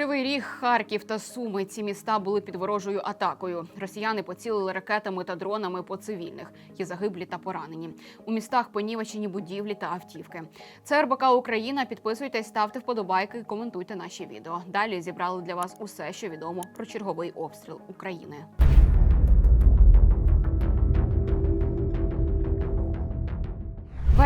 Кривий Ріг, Харків та Суми. Ці міста були під ворожою атакою. Росіяни поцілили ракетами та дронами по цивільних. Є загиблі та поранені. У містах понівечені будівлі та автівки. Це РБК Україна. Підписуйтесь, ставте вподобайки, коментуйте наші відео. Далі зібрали для вас усе, що відомо про черговий обстріл України.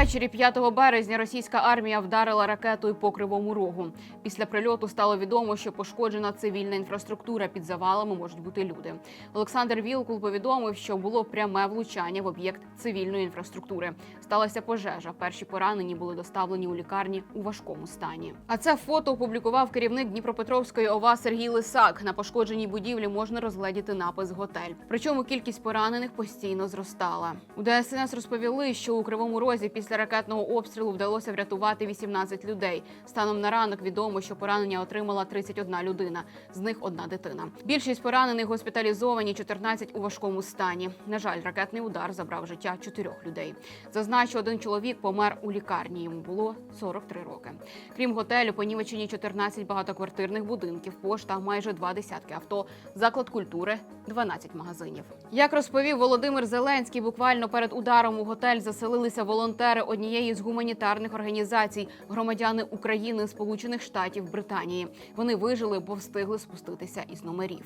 Ввечері 5 березня російська армія вдарила ракетою по кривому рогу. Після прильоту стало відомо, що пошкоджена цивільна інфраструктура під завалами можуть бути люди. Олександр Вілкул повідомив, що було пряме влучання в об'єкт цивільної інфраструктури. Сталася пожежа. Перші поранені були доставлені у лікарні у важкому стані. А це фото опублікував керівник Дніпропетровської ОВА Сергій Лисак. На пошкодженій будівлі можна розгледіти напис готель. Причому кількість поранених постійно зростала. У ДСНС розповіли, що у кривому розі після ракетного обстрілу вдалося врятувати 18 людей. Станом на ранок відомо, що поранення отримала 31 людина, з них одна дитина. Більшість поранених госпіталізовані, 14 у важкому стані. На жаль, ракетний удар забрав життя чотирьох людей. Зазначу, один чоловік помер у лікарні. Йому було 43 роки. Крім готелю, понівечені 14 багатоквартирних будинків, пошта, майже два десятки авто, заклад культури, 12 магазинів. Як розповів Володимир Зеленський, буквально перед ударом у готель заселилися волонтери однієї з гуманітарних організацій, громадяни України, Сполучених Штатів, Британії. Вони вижили, бо встигли спуститися із номерів.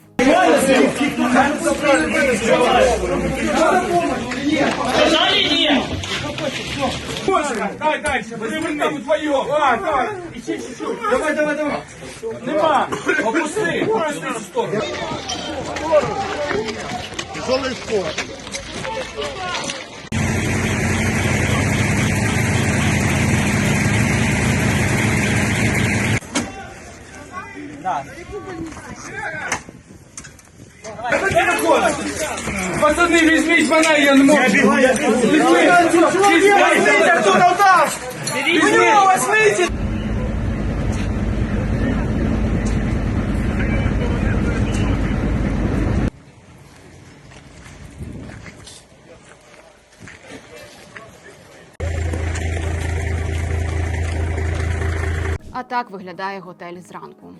Давай, давай, давай. Нема. Опусти. Опусти в Пацани, візьміть мене, я не можу. Візьміть. Оттуда. Візьміть. Візьміть. А так виглядає готель зранку.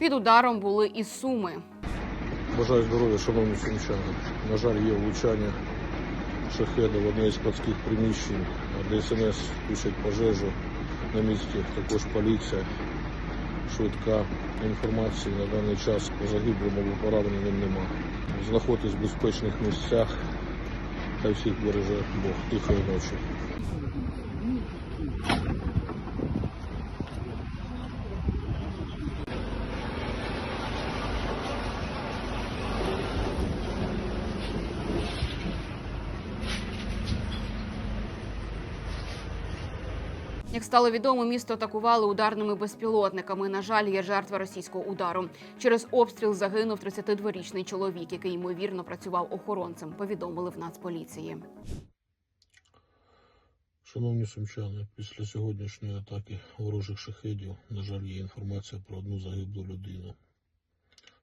Під ударом були і суми. Бажаю здоров'я, шановні сумчани. На жаль, є влучання шахеда в одне із складських приміщень. ДСНС пишуть пожежу. На місці також поліція. Швидка інформації на даний час по загиблому або пораненим нема. Знаходитесь в безпечних місцях. Хай всіх береже Бог. Тихої ночі. Як стало відомо, місто атакували ударними безпілотниками. На жаль, є жертва російського удару. Через обстріл загинув 32-річний чоловік, який ймовірно працював охоронцем. Повідомили в Нацполіції. Шановні сумчани, після сьогоднішньої атаки ворожих шахедів, на жаль, є інформація про одну загиблу людину.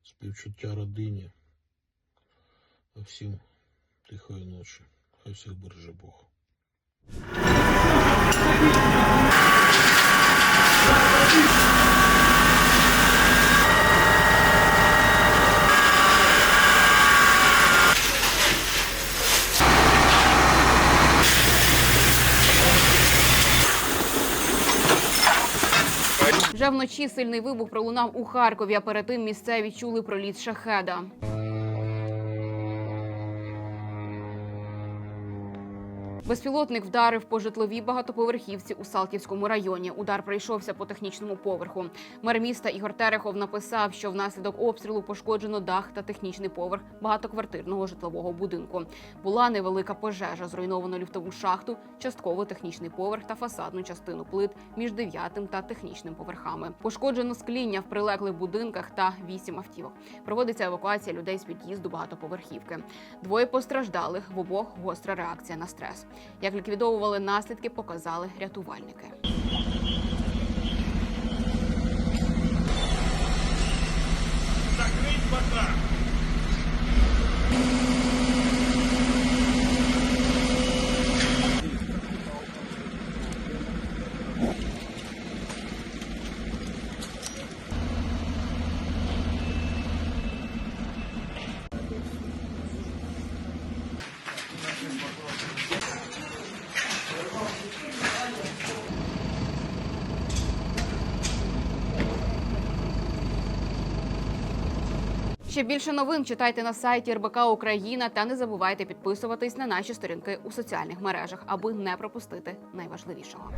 Співчуття родині. А всім тихої ночі. Хай всіх береже Бог. Вже вночі сильний вибух пролунав у Харкові. А перед тим місцеві чули проліт шахеда. Безпілотник вдарив по житловій багатоповерхівці у Салтівському районі. Удар прийшовся по технічному поверху. Мер міста Ігор Терехов написав, що внаслідок обстрілу пошкоджено дах та технічний поверх багатоквартирного житлового будинку. Була невелика пожежа, зруйновано ліфтову шахту, частково технічний поверх та фасадну частину плит між дев'ятим та технічним поверхами. Пошкоджено скління в прилеглих будинках та вісім автівок. Проводиться евакуація людей з під'їзду багатоповерхівки. Двоє постраждалих в обох гостра реакція на стрес. Як ліквідовували наслідки, показали рятувальники. Спартак! Ще більше новин читайте на сайті РБК Україна та не забувайте підписуватись на наші сторінки у соціальних мережах, аби не пропустити найважливішого.